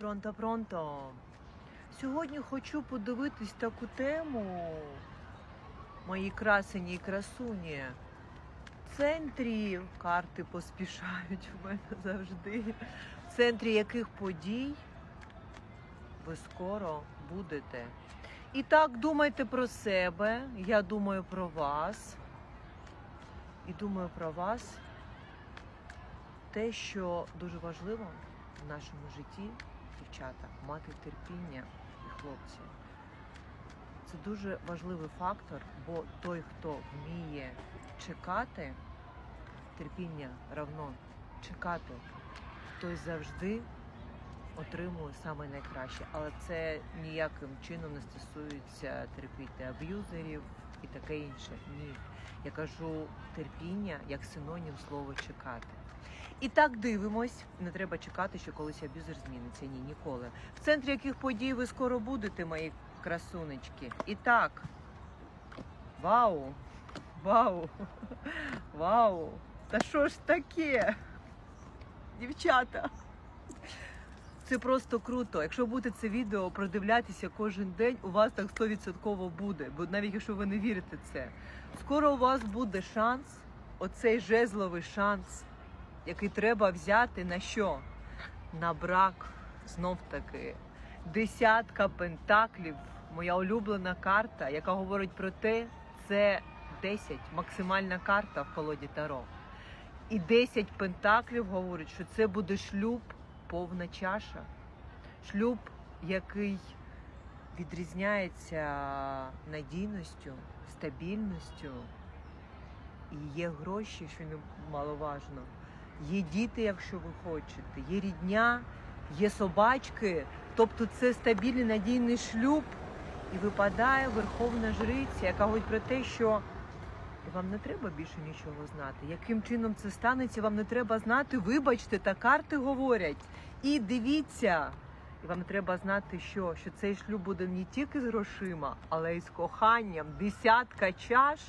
Пронто, пронто. Сьогодні хочу подивитись таку тему, мої красені і красуні. В центрі карти поспішають в мене завжди. В центрі яких подій ви скоро будете. І так думайте про себе, я думаю про вас. І думаю про вас те, що дуже важливо в нашому житті, дівчата, мати терпіння і хлопці. Це дуже важливий фактор, бо той, хто вміє чекати, терпіння равно чекати, той завжди отримує саме найкраще. Але це ніяким чином не стосується терпіти аб'юзерів і таке інше. Ні. Я кажу терпіння як синонім слова чекати. І так дивимось. Не треба чекати, що колись аб'юзер зміниться. Ні, ніколи. В центрі яких подій ви скоро будете, мої красунечки. І так. Вау! Вау! Вау! Та що ж таке? Дівчата! Це просто круто. Якщо будете це відео продивлятися кожен день, у вас так 100% буде. Бо навіть якщо ви не вірите це, скоро у вас буде шанс, оцей жезловий шанс, який треба взяти на що? На брак. Знов таки. Десятка пентаклів, моя улюблена карта, яка говорить про те, це 10, максимальна карта в колоді Таро. І 10 пентаклів говорить, що це буде шлюб повна чаша. Шлюб, який відрізняється надійністю, стабільністю. І є гроші, що немаловажно. Є діти, якщо ви хочете, є рідня, є собачки. Тобто це стабільний надійний шлюб. І випадає Верховна Жриця, яка говорить про те, що вам не треба більше нічого знати. Яким чином це станеться, вам не треба знати. Вибачте, та карти говорять. І дивіться. І вам треба знати, що, що цей шлюб буде не тільки з грошима, але й з коханням. Десятка чаш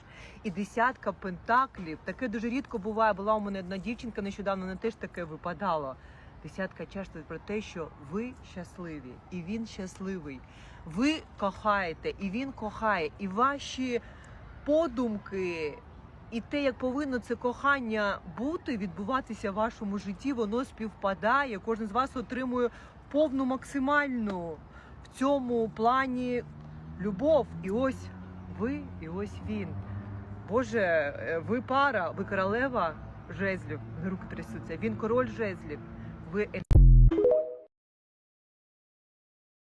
і десятка пентаклів. Таке дуже рідко буває. Була у мене одна дівчинка нещодавно, не теж таке випадало. Десятка чаш це про те, що ви щасливі, і він щасливий. Ви кохаєте, і він кохає, і ваші подумки. І те, як повинно це кохання бути, відбуватися в вашому житті, воно співпадає. Кожен з вас отримує повну максимальну в цьому плані любов. І ось ви, і ось він. Боже, е, ви пара, ви королева жезлів, руки трясуться. Він король жезлів. Ви